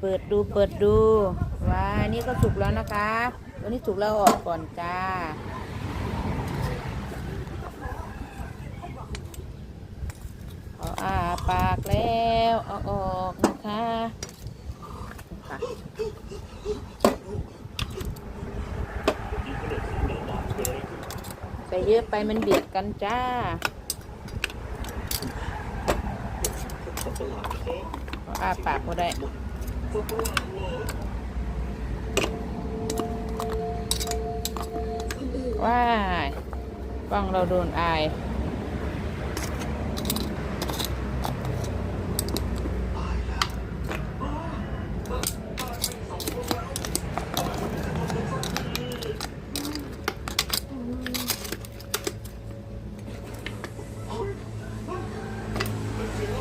เปิดดูเปิดดูว้านี่ก็สุกแล้วนะคะตัวนี้สุกแล้วออกก่อนจ้าเอาอาปากแล้วเอาออกนะคะค่ะใส่เยอะไปมันเบียดกันจ้าเอาอาปากก็ได้ ว้ายกล้องเราโดนอาย